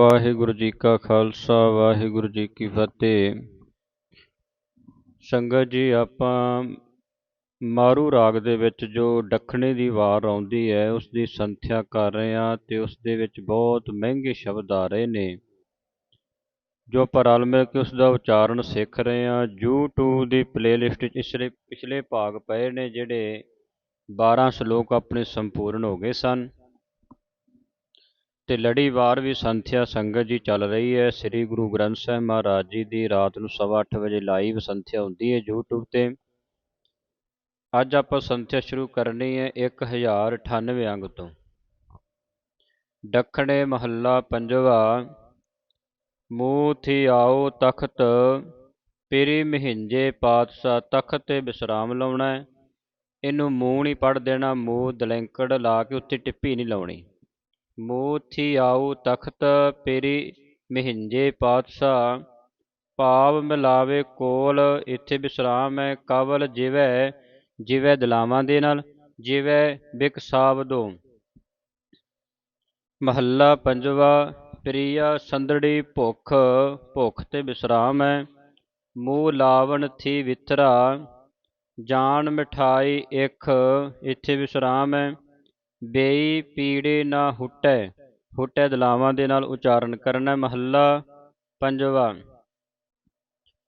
ਵਾਹਿਗੁਰੂ ਜੀ ਕਾ ਖਾਲਸਾ, ਵਾਹਿਗੁਰੂ ਜੀ ਕੀ ਫਤਿਹ। ਸੰਗਤ ਜੀ, ਆਪਾਂ ਮਾਰੂ ਰਾਗ ਦੇ ਵਿੱਚ ਜੋ ਦੱਖਣੀ ਦੀ ਵਾਰ ਆਉਂਦੀ ਹੈ, ਉਸ ਦੀ ਸੰਥਿਆ ਕਰ ਰਹੇ ਹਾਂ ਤੇ ਉਸ ਦੇ ਵਿੱਚ ਬਹੁਤ ਮਹਿੰਗੇ ਸ਼ਬਦ ਆ ਰਹੇ ਨੇ। ਜੋ ਆਪਾਂ ਰਲ ਮਿਲ ਕੇ ਉਸ ਦਾ ਉਚਾਰਨ ਸਿੱਖ ਰਹੇ ਹਾਂ, YouTube ਦੀ ਪਲੇਲਿਸਟ ਵਿੱਚ ਇਸਲੇ ਪਿਛਲੇ ਭਾਗ ਪਏ ਨੇ, ਜਿਹੜੇ 12 ਸ਼ਲੋਕ ਆਪਣੇ ਸੰਪੂਰਨ ਹੋ ਗਏ ਸਨ। ਤੇ ਲੜੀਵਾਰ ਵੀ ਸੰਥਿਆ ਸੰਗਤ ਜੀ ਚੱਲ ਰਹੀ ਹੈ। ਸ੍ਰੀ ਗੁਰੂ ਗ੍ਰੰਥ ਸਾਹਿਬ ਮਹਾਰਾਜ ਜੀ ਦੀ ਰਾਤ ਨੂੰ 8:30 ਵਜੇ ਲਾਈਵ ਸੰਥਿਆ ਹੁੰਦੀ ਹੈ YouTube ਤੇ। ਅੱਜ ਆਪਾਂ ਸੰਥਿਆ ਸ਼ੁਰੂ ਕਰਨੀ ਹੈ 1098 ਅੰਗ ਤੋਂ। ਦੱਖਣੇ ਮਹੱਲਾ ਪੰਜਵਾ, ਮੂੰਹ ਥੀ ਆਓ ਤਖਤ, ਪੇਰੀ ਮਹਿੰਜੇ ਪਾਤਸ਼ਾਹ ਤਖਤ ਤੇ ਵਿਸਰਾਮ ਲਾਉਣਾ ਇਹਨੂੰ ਮੂੰਹ ਨਹੀਂ ਪੜ ਦੇਣਾ, ਮੂੰਹ ਦਲੈਂਕੜ ਲਾ ਕੇ ਉੱਤੇ ਟਿੱਪੀ ਨਹੀਂ ਲਾਉਣੀ। ਮੂਥੀ ਆਉ ਤਖਤ ਪੇਰੀ ਮਹਿੰਜੇ ਪਾਤਸ਼ਾਹ, ਭਾਵ ਮਿਲਾਵੇ ਕੋਲ ਇੱਥੇ ਵਿਸਰਾਮ ਹੈ, ਕਵਲ ਜਿਵੈ ਜਿਵੈ ਦਲਾਵਾਂ ਦੇ ਨਾਲ, ਜਿਵੈ ਬਿਕ ਸਾਵਦੋ ਮਹੱਲਾ ਪੰਜਵਾ, ਪ੍ਰਿਆ ਸੰਦੜੀ ਭੁੱਖ ਭੁੱਖ ਤੇ ਵਿਸਰਾਮ ਹੈ, ਮੂਹ ਲਾਵਣ ਥੀ ਵਿਤਰਾ, ਜਾਨ ਮਿਠਾਈ ਇਖ ਇੱਥੇ ਵਿਸਰਾਮ ਹੈ। ਬੇਈ ਪੀੜੇ ਨਾ ਹੁਟੈ ਹੁਟੈ ਦਲਾਵਾਂ ਦੇ ਨਾਲ ਉਚਾਰਨ ਕਰਨਾ ਮਹੱਲਾ ਪੰਜਵਾ।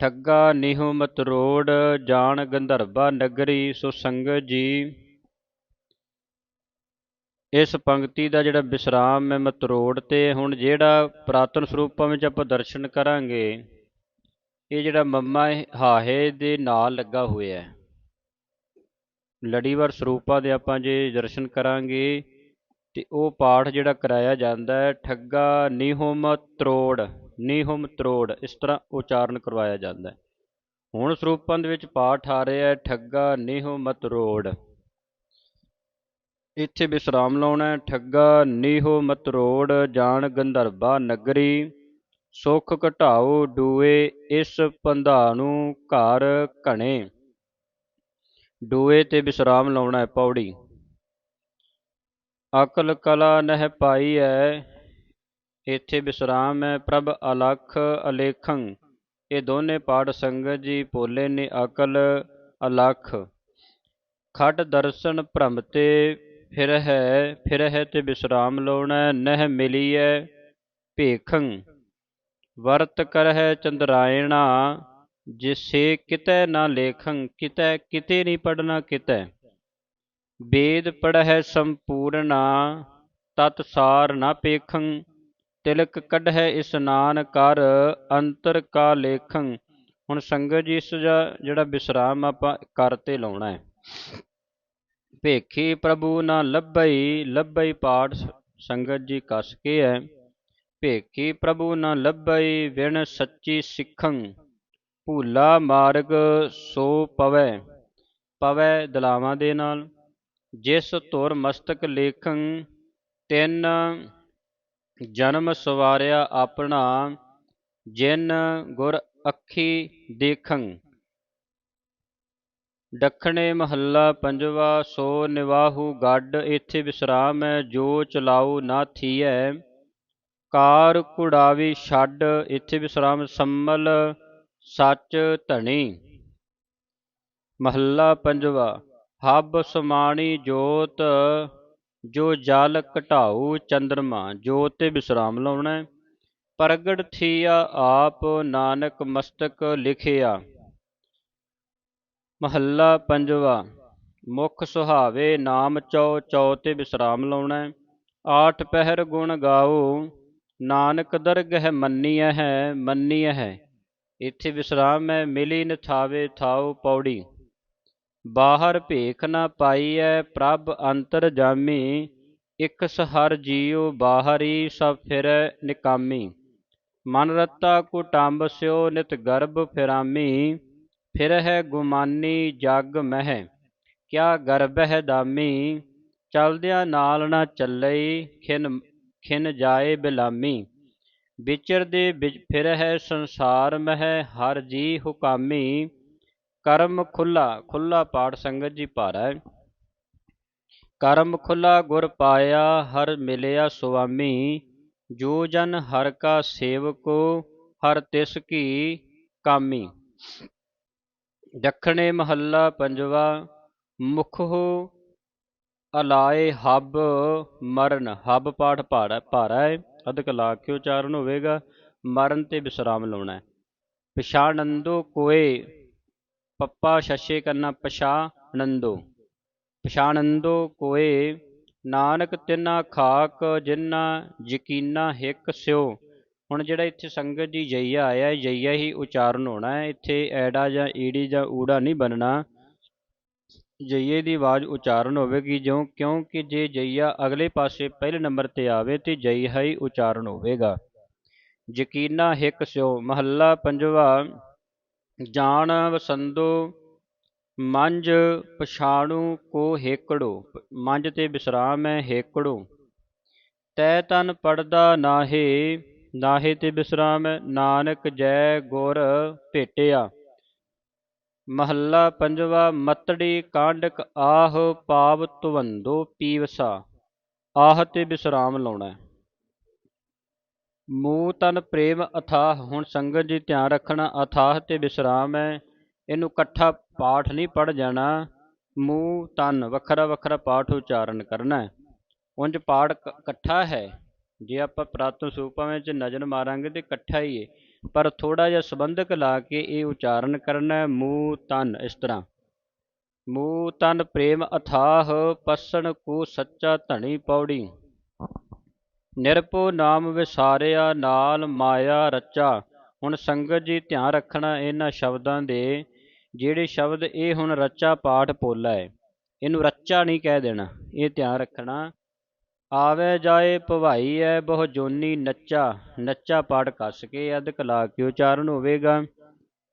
ਠੱਗਾ ਨਿਹੁ ਮਤ ਰੋੜ, ਜਾਣ ਗੰਧਰਬਾ ਨਗਰੀ ਸੋ ਸੰਗਤ ਜੀ। ਇਸ ਪੰਕਤੀ ਦਾ ਜਿਹੜਾ ਵਿਸਰਾਮ ਹੈ ਮਤਰੋੜ ਤੇ, ਹੁਣ ਜਿਹੜਾ ਪ੍ਰਾਤਨ ਸਰੂਪਾਂ ਵਿੱਚ ਆਪਾਂ ਦਰਸ਼ਨ ਕਰਾਂਗੇ, ਇਹ ਜਿਹੜਾ ਮੰਮਾ ਹਾਹੇ ਦੇ ਨਾਲ ਲੱਗਾ ਹੋਇਆ ਹੈ। ਲੜੀਵਾਰ ਸਰੂਪਾਂ ਦੇ ਆਪਾਂ ਜੇ ਦਰਸ਼ਨ ਕਰਾਂਗੇ, ਤੇ ਉਹ ਪਾਠ ਜਿਹੜਾ ਕਰਾਇਆ ਜਾਂਦਾ ਹੈ, ਠੱਗਾ ਨਿਹਮ ਤਰੋੜ ਨਿਹਮ ਤਰੋੜ, ਇਸ ਤਰ੍ਹਾਂ ਉਚਾਰਨ ਕਰਵਾਇਆ ਜਾਂਦਾ ਹੈ। ਹੁਣ ਸਰੂਪਾਂ ਦੇ ਵਿੱਚ ਪਾਠ ਆ ਰਿਹਾ ਹੈ, ਠੱਗਾ ਨਿਹਮ ਤਰੋੜ। ਇੱਥੇ ਵਿਸਰਾਮ ਲਾਉਣਾ ਹੈ, ਠੱਗਾ ਨੀਹੋ ਮਤਰੋੜ ਜਾਣ ਗੰਧਰਬਾ ਨਗਰੀ, ਸੁਖ ਘਟਾਓ ਡੂਏ, ਇਸ ਪੰਧਾ ਨੂੰ ਘਰ ਘਣੇ। ਡੂਏ ਤੇ ਵਿਸਰਾਮ ਲਾਉਣਾ ਹੈ ਪੌੜੀ। ਅਕਲ ਕਲਾ ਨਹਿ ਪਾਈ ਹੈ ਇੱਥੇ ਵਿਸਰਾਮ ਹੈ ਪ੍ਰਭ ਅਲਖ ਅਲੇਖੰ। ਇਹ ਦੋਨੇ ਪਾਠ ਸੰਗਤ ਜੀ ਭੋਲੇ ਨੇ ਅਕਲ ਅਲਖ। ਖਟ ਦਰਸ਼ਨ ਭ੍ਰਮ ਤੇ ਫਿਰ ਹੈ ਫਿਰ ਹੈ ਤੇ ਵਿਸਰਾਮ ਲਾਉਣਾ ਨਹਿ ਮਿਲੀ ਹੈ ਭੇਖੰ। ਵਰਤ ਕਰਹਿ ਚੰਦਰਾਇਣਾ ਜਿਸੇ ਕਿਤੈ ਨਾ ਲੇਖੰ, ਕਿਤੈ ਕਿਤੇ ਨਹੀਂ ਪੜਨਾ ਕਿਤੈ। ਵੇਦ ਪੜਹਿ ਸੰਪੂਰਨਾ, ਤਤ ਸਾਰ ਨਾ ਪੇਖੰ। ਤਿਲਕ ਕੱਢੈ ਇਸਨਾਨ ਕਰ ਅੰਤਰ ਕਾ ਲੇਖੰ। ਹੁਣ ਸੰਗਤ ਜੀ, ਇਸ ਜਿਹੜਾ ਵਿਸਰਾਮ ਆਪਾਂ ਕਰ ਤੇ ਲਾਉਣਾ ਹੈ। ਭੇਖੀ ਪ੍ਰਭੂ ਨਾ ਲੱਭਈ ਲੱਭਈ ਪਾਠ ਸੰਗਤ ਜੀ ਕਸ ਕੇ ਹੈ। ਭੇਖੀ ਪ੍ਰਭੂ ਨਾ ਲੱਭਈ, ਵਿਣ ਸੱਚੀ ਸਿੱਖੰ। ਭੂਲਾ ਮਾਰਗ ਸੋ ਪਵੈ ਪਵੈ ਦਲਾਵਾਂ ਦੇ ਨਾਲ। ਜਿਸ ਤੁਰ ਮਸਤਕ ਲੇਖੰ ਤਿੰਨ ਜਨਮ ਸਵਾਰਿਆ ਆਪਣਾ, ਜਿਨ ਗੁਰ ਅੱਖੀ ਦੇਖੰ। ਦੱਖਣੇ ਮਹੱਲਾ ਪੰਜਵਾ, ਸੋ ਨਿਵਾਹੂ ਗੱਡ, ਇੱਥੇ ਵਿਸਰਾਮ ਹੈ, ਜੋ ਚਲਾਉ ਨਾ ਥੀਐ। ਕਾਰ ਕੁੜਾਵੀ ਛੱਡ, ਇੱਥੇ ਵਿਸਰਾਮ ਸੰਮਲ ਸੱਚ ਧਣੀ। ਮਹੱਲਾ ਪੰਜਵਾ, ਹੱਬ ਸਮਾਣੀ ਜੋਤ, ਜੋ ਜਲ ਘਟਾਉ ਚੰਦਰਮਾ ਜੋਤ ਤੇ ਵਿਸਰਾਮ ਲਾਉਣਾ। ਪ੍ਰਗਟ ਥੀਆ ਆਪ ਨਾਨਕ ਮਸਤਕ ਲਿਖਿਆ। ਮਹੱਲਾ ਪੰਜਵਾ, ਮੁਖ ਸੁਹਾਵੇ ਨਾਮ ਚਉ ਚਉ ਤੇ ਵਿਸਰਾਮ ਲਾਉਣਾ। ਆਠ ਪਹਿਰ ਗੁਣ ਗਾਓ ਨਾਨਕ ਦਰਗਹਿ ਮੰਨੀਐ ਹੈ ਮੰਨੀਐ ਹੈ। ਇੱਥੇ ਵਿਸਰਾਮ ਹੈ, ਮਿਲੀ ਨਥਾਵੇ ਥਾਉ ਪੌੜੀ। ਬਾਹਰ ਭੇਖ ਨਾ ਪਾਈਐ, ਪ੍ਰਭ ਅੰਤਰ ਜਾਮੀ। ਇਕ ਸਹਰ ਜੀਉ, ਬਾਹਰੀ ਸਭ ਫਿਰ ਨਿਕਾਮੀ। ਮਨ ਰਤਾ ਕੁਟੰਬ ਸਿਓ ਨਿਤ ਗਰਭ ਫਿਰਾਮੀ। ਫਿਰ ਹੈ ਗੁਮਾਨੀ, ਜਗ ਮਹਿ। ਕਿਆ ਗਰਭ ਹੈ ਦਾਮੀ? ਚਲਦਿਆਂ ਨਾਲ ਨਾ ਚੱਲਈ, ਖਿਨ ਖਿਨ ਜਾਏ ਬਿਲਾਮੀ। ਵਿਚਰਦੇ ਵਿੱਚ ਫਿਰ ਹੈ ਸੰਸਾਰ ਮਹਿ, ਹਰ ਜੀ ਹੁਕਾਮੀ, ਕਰਮ ਖੁੱਲਾ ਖੁੱਲਾ ਪਾਠ ਸੰਗਤ ਜੀ ਭਾਰਾ ਹੈ। ਕਰਮ ਖੁੱਲਾ ਗੁਰ ਪਾਇਆ, ਹਰ ਮਿਲਿਆ ਸੁਆਮੀ, ਜੋ ਜਨ ਹਰ ਕਾ ਸੇਵਕੋ, ਹਰ ਤਿਸ ਕੀ ਕਾਮੀ। ਦੱਖਣੇ ਮਹੱਲਾ ਪੰਜਵਾ, ਮੁਖੋ ਅਲਾਏ ਹੱਬ ਮਰਨ, ਹੱਬ ਪਾਠ ਭਾੜਾ ਭਾਰਾ ਹੈ। ਅਧਿਕ ਲਾ ਕੇ ਉਚਾਰਨ ਹੋਵੇਗਾ? ਮਰਨ ਤੇ ਵਿਸਰਾਮ ਲਾਉਣਾ ਹੈ। ਪਛਾਣੰਦੋ ਕੋਏ, ਪੱਪਾ ਸ਼ਸ਼ੇ ਕਰਨਾ ਪਛਾਣੰਦੋ। ਪਛਾਣੰਦੋ ਕੋਏ, ਨਾਨਕ ਤਿਨਾ ਖਾਕ, ਜਿਨਾ ਯਕੀਨਾ ਹਿੱਕ ਸਿਓ। ਹੁਣ ਜਿਹੜਾ ਇੱਥੇ ਸੰਗਤ ਜੀ ਜਈਆ ਆਇਆ, ਜਈਆ ਹੀ ਉਚਾਰਨ ਹੋਣਾ ਹੈ। ਇੱਥੇ ਐੜਾ ਜਾਂ ਈੜੀ ਜਾਂ ਊੜਾ ਨਹੀਂ ਬਣਨਾ ਜਈਏ ਦੀ ਆਵਾਜ਼ ਉਚਾਰਨ ਹੋਵੇਗੀ, ਜਿਉਂ ਕਿਉਂਕਿ ਜੇ ਜਈਆ ਅਗਲੇ ਪਾਸੇ ਪਹਿਲੇ ਨੰਬਰ ਤੇ ਆਵੇ ਤੇ ਜਈਹਾ ਹੀ ਉਚਾਰਨ ਹੋਵੇਗਾ। ਯਕੀਨਾ ਹਿੱਕ ਸਿਓ, ਮਹੱਲਾ ਪੰਜਵਾ, ਜਾਣ ਵਸੰਦੋ ਮੰਜ ਪਛਾਣੂ ਕੋ ਹੇਕੜੋ ਮੰਜ ਤੇ ਵਿਸਰਾਮ ਹੈ ਹੇਕੜੋ। ਤੈ ਤਨ ਪੜਦਾ ਨਾਹੇ ਨਾਹੇ ਤੇ ਵਿਸਰਾਮ ਨਾਨਕ ਜੈ ਗੁਰ ਭੇਟਿਆ। ਮਹੱਲਾ ਪੰਜਵਾ, ਮਤੜੀ ਕਾਂਡਕ ਆਹ ਪਾਵ ਤੁਵੰਦੋ ਪੀਵਸਾ, ਆਹ ਤੇ ਵਿਸਰਾਮ ਲਾਉਣਾ। ਮੂਹ ਤਨ ਪ੍ਰੇਮ ਅਥਾਹ, ਹੁਣ ਸੰਗਤ ਜੀ ਧਿਆਨ ਰੱਖਣਾ, ਅਥਾਹ ਤੇ ਵਿਸਰਾਮ ਹੈ, ਇਹਨੂੰ ਇਕੱਠਾ ਪਾਠ ਨਹੀਂ ਪੜ ਜਾਣਾ, ਮੂਹ ਤਨ ਵੱਖਰਾ ਵੱਖਰਾ ਪਾਠ ਉਚਾਰਨ ਕਰਨਾ ਉਂਝ ਪਾਠ ਇਕੱਠਾ ਹੈ, ਜੇ ਆਪਾਂ ਪ੍ਰਾਤਨ ਸੂਪਾਂ ਵਿੱਚ ਨਜ਼ਰ ਮਾਰਾਂਗੇ ਤੇ ਇਕੱਠਾ ਹੀ ਹੈ। ਪਰ ਥੋੜਾ ਜਿਹਾ ਸੰਬੰਧਕ ਲਾ ਕੇ ਇਹ ਉਚਾਰਨ ਕਰਨਾ, ਮੂਹ, ਤਨ, ਇਸ ਤਰ੍ਹਾਂ। ਮੂਹ, ਤਨ, ਪ੍ਰੇਮ, ਅਥਾਹ, ਪਸਣ, ਕੋ, ਸੱਚਾ, ਧਣੀ, ਪੌੜੀ। ਨਿਰਪੋ ਨਾਮ ਵਿਸਾਰਿਆ, ਨਾਲ ਮਾਇਆ ਰਚਾ। ਹੁਣ ਸੰਗਤ ਜੀ ਧਿਆਨ ਰੱਖਣਾ ਇਹਨਾਂ ਸ਼ਬਦਾਂ ਦੇ, ਜਿਹੜੇ ਸ਼ਬਦ ਇਹ ਹੁਣ ਰੱਚਾ ਪਾਠ ਪੋਲਾ ਹੈ ਇਹਨੂੰ ਰੱਚਾ ਨਹੀਂ ਕਹਿ ਦੇਣਾ, ਇਹ ਧਿਆਨ ਰੱਖਣਾ। ਆਵੈ ਜਾਏ ਭਵਾਈ ਐ ਬਹੁ ਜੋਨੀ ਨੱਚਾ ਨੱਚਾ ਪਾਠ ਕੱਸ ਕੇ ਅਧ ਕਲਾ ਕੇ ਉਚਾਰਨ ਹੋਵੇਗਾ।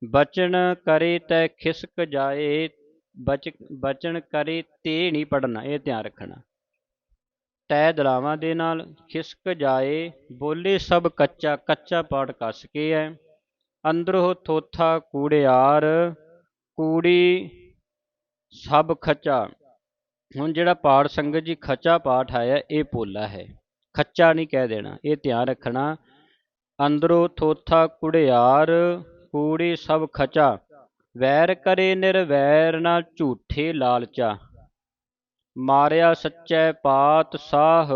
ਬਚਨ ਕਰੇ ਤੈ ਖਿਸਕ ਜਾਏ, ਬਚ, ਬਚਨ ਕਰੇ ਤੇ ਨਹੀਂ ਪੜਨਾ ਇਹ ਧਿਆਨ ਰੱਖਣਾ। ਤੈ ਦਲਾਵਾਂ ਦੇ ਨਾਲ ਖਿਸਕ ਜਾਏ, ਬੋਲੇ ਸਭ ਕੱਚਾ ਕੱਚਾ ਪਾਠ ਕੱਸ ਕੇ ਹੈ ਅੰਦਰੋਂ ਥੋਥਾ ਕੂੜਿਆਰ, ਕੂੜੀ ਸਭ ਖਚਾ ਹੁਣ ਜਿਹੜਾ ਪਾਠ ਸੰਗਤ ਜੀ ਖੱਚਾ ਪਾਠ ਆਇਆ, ਇਹ ਪੋਲਾ ਹੈ। ਖੱਚਾ ਨਹੀਂ ਕਹਿ ਦੇਣਾ, ਇਹ ਧਿਆਨ ਰੱਖਣਾ। ਅੰਦਰੋਂ ਥੋਥਾ ਕੁੜਿਆਰ, ਕੂੜੀ ਸਭ ਖਚਾ। ਵੈਰ ਕਰੇ ਨਿਰਵੈਰ ਨਾ ਝੂਠੇ ਲਾਲਚਾ। ਮਾਰਿਆ ਸੱਚੈ ਪਾਤ ਸਾਹ।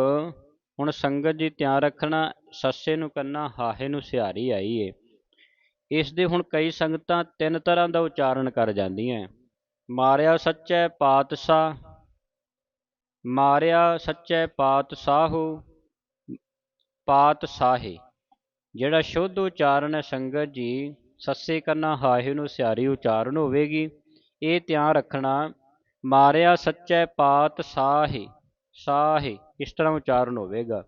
ਹੁਣ ਸੰਗਤ ਜੀ ਧਿਆਨ ਰੱਖਣਾ, ਸੱਸੇ ਨੂੰ ਕੰਨਾ, ਹਾਹੇ ਨੂੰ ਸਿਹਾਰੀ ਆਈ ਏ ਇਸ ਦੇ ਹੁਣ ਕਈ ਸੰਗਤਾਂ ਤਿੰਨ ਤਰ੍ਹਾਂ ਦਾ ਉਚਾਰਨ ਕਰ ਜਾਂਦੀਆਂ। ਮਾਰਿਆ ਸੱਚੈ ਪਾਤਸ਼ਾਹ ਮਾਰਿਆ ਸੱਚੈ ਪਾਤਸ਼ਾਹੋ ਪਾਤਸ਼ਾਹੇ ਜਿਹੜਾ ਸ਼ੁੱਧ ਉਚਾਰਨ ਹੈ ਸੰਗਤ ਜੀ, ਸੱਸੇ ਕੰਨਾ ਹਾਹੇ ਨੂੰ ਸਿਆਰੀ ਉਚਾਰਨ ਹੋਵੇਗੀ, ਇਹ ਧਿਆਨ ਰੱਖਣਾ, ਮਾਰਿਆ ਸੱਚੈ ਪਾਤਸ਼ਾਹੇ ਸਾਹੇ, ਇਸ ਤਰ੍ਹਾਂ ਉਚਾਰਨ ਹੋਵੇਗਾ।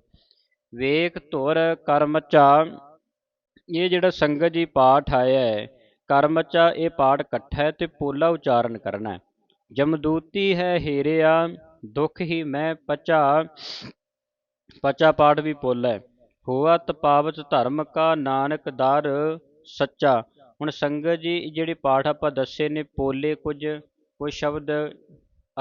ਵੇਖ ਧੁਰ ਕਰਮਚਾ, ਇਹ ਜਿਹੜਾ ਸੰਗਤ ਜੀ ਪਾਠ ਆਇਆ ਹੈ, ਕਰਮਚਾ ਇਹ ਪਾਠ ਇਕੱਠਾ ਹੈ ਤੇ ਪੋਲਾ ਉਚਾਰਨ ਕਰਨਾ ਹੈ। ਜਮਦੂਤੀ ਹੈ ਹੀਰਿਆ ਦੁਖ ਹੀ ਮੈਂ ਪਚਾ ਪਚਾ ਪਾਠ ਵੀ ਪੋਲਾ। ਹੈ ਹੋਆ ਤਪਾਵਤ ਧਰਮ ਕਾ ਨਾਨਕ ਦਰ ਸੱਚਾ। ਹੁਣ ਸੰਗਤ ਜੀ, ਜਿਹੜੇ ਪਾਠ ਆਪਾਂ ਦੱਸੇ ਨੇ, ਪੋਲੇ ਕੁਝ, ਕੋਈ ਸ਼ਬਦ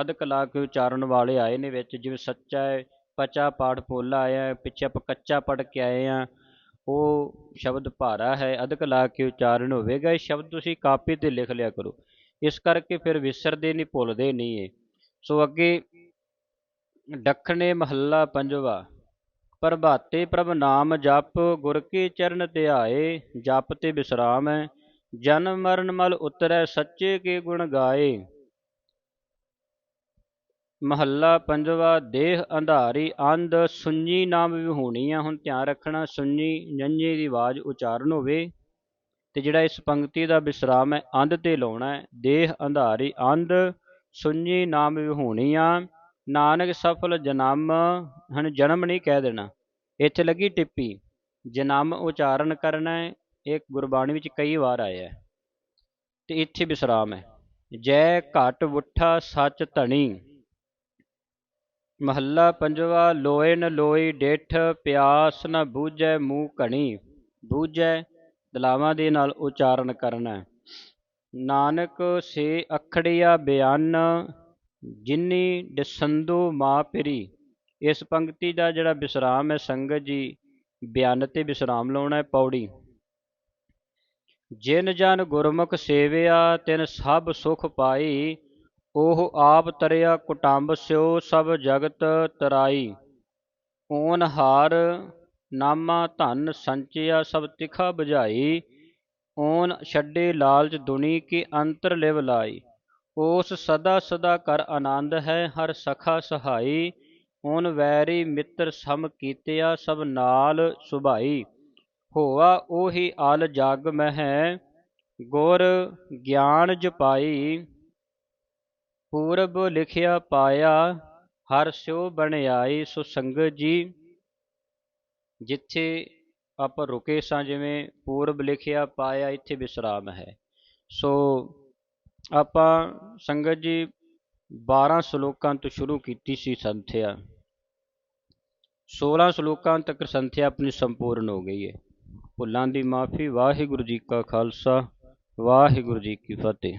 ਅਧਿਕ ਲਾ ਕੇ ਉਚਾਰਨ ਵਾਲੇ ਆਏ ਨੇ ਵਿੱਚ, ਜਿਵੇਂ ਸੱਚਾ ਹੈ, ਪਚਾ ਪਾਠ ਪੋਲਾ ਆਇਆ, ਪਿੱਛੇ ਆਪਾਂ ਕੱਚਾ ਪੜ ਕੇ ਆਏ ਆ। ਉਹ ਸ਼ਬਦ ਭਾਰਾ ਹੈ ਅਧਿਕ ਲਾ ਕੇ ਉਚਾਰਨ ਹੋਵੇਗਾ, ਇਹ ਸ਼ਬਦ ਤੁਸੀਂ ਕਾਪੀ ਤੇ ਲਿਖ ਲਿਆ ਕਰੋ। ਇਸ ਕਰਕੇ ਫਿਰ ਵਿਸਰਦੇ ਨਹੀਂ ਭੁੱਲਦੇ ਨਹੀਂ ਇਹ। ਸੋ ਅੱਗੇ ਡੱਖਣੇ ਮਹੱਲਾ ਪੰਜਵਾ। ਪ੍ਰਭਾਤੇ ਪ੍ਰਭ ਨਾਮ ਜਪ, ਗੁਰ ਕੀ ਚਰਨ ਧਿਆਏ, ਜਪ ਤੇ ਵਿਸਰਾਮ ਹੈ ਜਨਮ ਮਰਨ ਮਲ ਉਤਰੈ ਸੱਚੇ ਕੇ ਗੁਣ ਗਾਏ। ਮਹੱਲਾ ਪੰਜਵਾ, ਦੇਹ ਅੰਧਾਰੀ ਅੰਧ, ਸੁੰਜੀ ਨਾਮ ਵਿਹੂਣੀ ਆ ਹੁਣ ਧਿਆਨ ਰੱਖਣਾ ਸੁੰਨੀ ਜੰਜੇ ਦੀ ਆਵਾਜ਼ ਉਚਾਰਨ ਹੋਵੇ, ਤੇ ਜਿਹੜਾ ਇਸ ਪੰਕਤੀ ਦਾ ਵਿਸਰਾਮ ਹੈ, ਅੰਧ ਤੇ ਲਾਉਣਾ ਹੈ। ਦੇਹ ਅੰਧਾਰੀ ਅੰਧ, ਸੁੰਜੀ ਨਾਮ ਵਿਹੂਣੀ ਆ ਨਾਨਕ ਸਫਲ ਜਨਮ, ਹਨ ਜਨਮ ਨਹੀਂ ਕਹਿ ਦੇਣਾ। ਇੱਥੇ ਲੱਗੀ ਟਿੱਪੀ, ਜਨਮ ਉਚਾਰਨ ਕਰਨਾ ਹੈ ਇਹ ਗੁਰਬਾਣੀ ਵਿੱਚ ਕਈ ਵਾਰ ਆਇਆ ਹੈ। ਤੇ ਇੱਥੇ ਵਿਸਰਾਮ ਹੈ। ਜੈ ਘਟ ਉਠਾ ਸੱਚ ਧਣੀ, ਮਹੱਲਾ ਪੰਜਵਾ ਲੋਏ ਨ ਲੋਈ ਡੇਠ, ਪਿਆਸ ਨ ਬੂਝੈ ਮੂੰਹ ਘਣੀ। ਬੂਝੈ, ਦਲਾਵਾਂ ਦੇ ਨਾਲ ਉਚਾਰਨ ਕਰਨਾ। ਨਾਨਕ ਸੇ ਅਖੜਿਆ ਬਿਆਨ ਜਿਨੀ ਦਸੰਦੋ ਮਾ ਪਰੀ, ਇਸ ਪੰਕਤੀ ਦਾ ਜਿਹੜਾ ਵਿਸਰਾਮ ਹੈ, ਸੰਗਤ ਜੀ ਬਿਆਨ ਤੇ ਵਿਸਰਾਮ ਲਾਉਣਾ ਹੈ ਪੌੜੀ। ਜਿਨ ਜਨ ਗੁਰਮੁਖ ਸੇਵਿਆ, ਤਿਨ ਸਭ ਸੁਖ ਪਾਈ, ਉਹ ਆਪ ਤਰਿਆ ਕੁਟੰਬ ਸਿਓ ਸਭ ਜਗਤ ਤਰਾਈ। ਓਨ ਹਾਰ, ਨਾਮਾ ਧਨ ਸੰਚਿਆ, ਸਭ ਤਿਖਾ ਬੁਝਾਈ। ਓਨ ਛੱਡੇ ਲਾਲਚ ਦੁਨੀ, ਕੀ ਅੰਤਰ ਲਿਵ ਲਾਈ। ਓਸ ਸਦਾ ਸਦਾ ਕਰ ਆਨੰਦ ਹੈ, ਹਰ ਸਖਾ ਸਹਾਈ ਓਨ ਵੈਰੀ ਮਿੱਤਰ ਸਮ ਕੀਤਿਆ ਸਭ ਨਾਲ ਸੁਭਾਈ। ਹੋਆ ਉਹੀ ਅਲ ਜਗ ਮਹਿ, ਗੁਰ ਗਿਆਨ ਜਪਾਈ। ਪੂਰਬ ਲਿਖਿਆ ਪਾਇਆ, ਹਰ ਸਿਓ ਬਣਾਈ ਸੋ ਸੰਗਤ ਜੀ। ਜਿੱਥੇ ਆਪਾਂ ਰੁਕੇ ਸਾਂ ਜਿਵੇਂ ਪੂਰਬ ਲਿਖਿਆ ਪਾਇਆ, ਇੱਥੇ ਵਿਸਰਾਮ ਹੈ। ਸੋ ਆਪਾਂ ਸੰਗਤ ਜੀ 12 ਸ਼ਲੋਕਾਂ ਤੋਂ ਸ਼ੁਰੂ ਕੀਤੀ ਸੀ ਸੰਥਿਆ। 16 ਸ਼ਲੋਕਾਂ ਤੱਕ ਸੰਥਿਆ ਆਪਣੀ ਸੰਪੂਰਨ ਹੋ ਗਈ ਹੈ। ਭੁੱਲਾਂ ਦੀ ਮਾਫੀ, ਵਾਹਿਗੁਰੂ ਜੀ ਕਾ ਖਾਲਸਾ, ਵਾਹਿਗੁਰੂ ਜੀ ਕੀ ਫਤਿਹ।